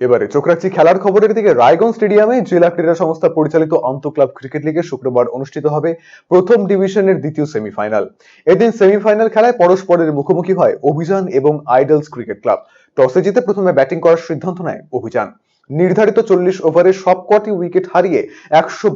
এবারে চোখ রাখছি খেলার খবরের দিকে রায়গঞ্জ স্টেডিয়ামে জেলা ক্রীড়া সংস্থা পরিচালিত আন্ত ক্লাব ক্রিকেট লিগে শুক্রবার অনুষ্ঠিত হবে প্রথম ডিভিশনের দ্বিতীয় সেমিফাইনাল। এদিন সেমিফাইনাল খেলায় পরস্পরের মুখোমুখি হয় অভিযান এবং আইডলস ক্রিকেট ক্লাব। টসে জিতে প্রথমে ব্যাটিং করার সিদ্ধান্ত নেয় অভিযান। নির্ধারিত চল্লিশ ওভারে সবকটি উইকেট হারিয়ে একশো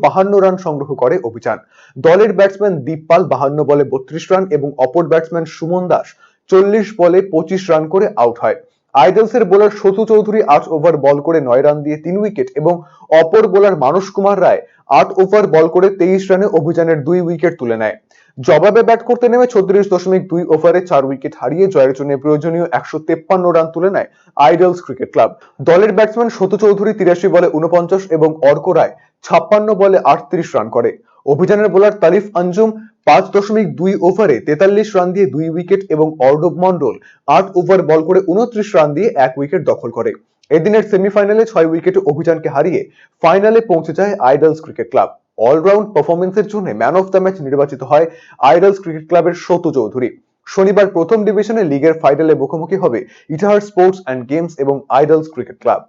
রান সংগ্রহ করে অভিযান। দলের ব্যাটসম্যান দীপপাল বাহান্ন বলে বত্রিশ রান এবং অপর ব্যাটসম্যান সুমন দাস চল্লিশ বলে পঁচিশ রান করে আউট হয়। আইডলসের বোলার সতু চৌধুরী আট ওভার বল করে নয় রান দিয়ে তিন উইকেট এবং অপর বোলার মানস কুমার রায় আট ওভার বল করে তেইশ রানে অভিযানের দুই উইকেট তুলে নেয়। জবাবে ব্যাট করতে নেমে ছত্রিশ দশমিক দুই ওভারে চার উইকেট হারিয়ে জয়ের জন্য প্রয়োজনীয় একশো তেপ্পান্ন রান তুলে নেয় আইডলস ক্রিকেট ক্লাব। দলের ব্যাটসম্যান সতু চৌধুরী তিরাশি বলে উনপঞ্চাশ এবং অর্ক রায় ছাপ্পান্ন বলে আটত্রিশ রান করে। অভিযানের বোলার তালিফ আঞ্জুম পাঁচ দশমিক দুই ওভারে তেতাল্লিশ রান দিয়ে দুই উইকেট এবং অর্ণব মন্ডল আট ওভার বল করে উনত্রিশ রান দিয়ে এক উইকেট দখল করে। এদিনের সেমিফাইনালে ছয় উইকেটে অভিযানকে হারিয়ে ফাইনালে পৌঁছে যায় আইডলস ক্রিকেট ক্লাব অলরাউন্ড পারফরমেন্সের জন্য ম্যান অফ দ্য ম্যাচ নির্বাচিত হয় আইডলস ক্রিকেট ক্লাবের সতু চৌধুরী। শনিবার প্রথম ডিভিশনে লিগের ফাইনালে মুখোমুখি হবে ইটাহার স্পোর্টস অ্যান্ড গেমস এবং আইডলস ক্রিকেট ক্লাব